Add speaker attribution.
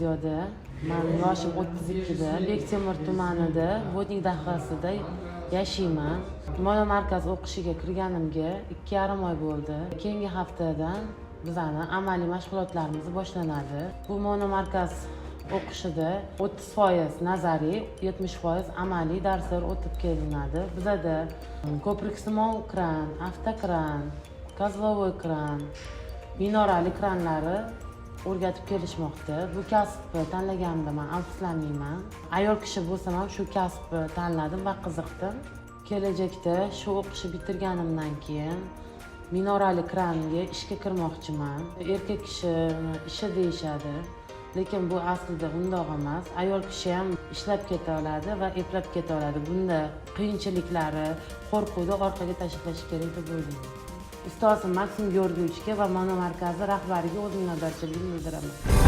Speaker 1: ziyoda man yoshim o'ttiz ikkida bektemir tumanida vodnik dahasida yashayman. Himoya markazi o'qishiga kirganimga ikki yarim oy bo'ldi. Keyingi haftadan bizani amaliy mashg'ulotlarimiz boshlanadi. Bu mono markaz o'qishida o'ttiz foiz nazariy yetmish foiz amaliy darslar o'tib kelinadi. Bizada ko'priksimon kran avtokran kozlovoy kran minorali kranlari o'rgatib kelishmoqda. Bu kasbni tanlaganimda man afsuslanmayman. Ayol kishi bo'lsam ham shu kasbni tanladim va qiziqdim. Kelajakda shu o'qishni bitirganimdan keyin minorali kranga ishga kirmoqchiman. Erkak kishi ishi deyishadi lekin bu aslida undoq emas. Ayol kishi ham ishlab keta oladi va eplab keta oladi. Bunda qiyinchiliklari qo'rquvni orqaga tashlash kerak deb o'ylayman. 100 максимум Георгиевичке во мојот марказа рахвари ги одмина да ќе ги драма.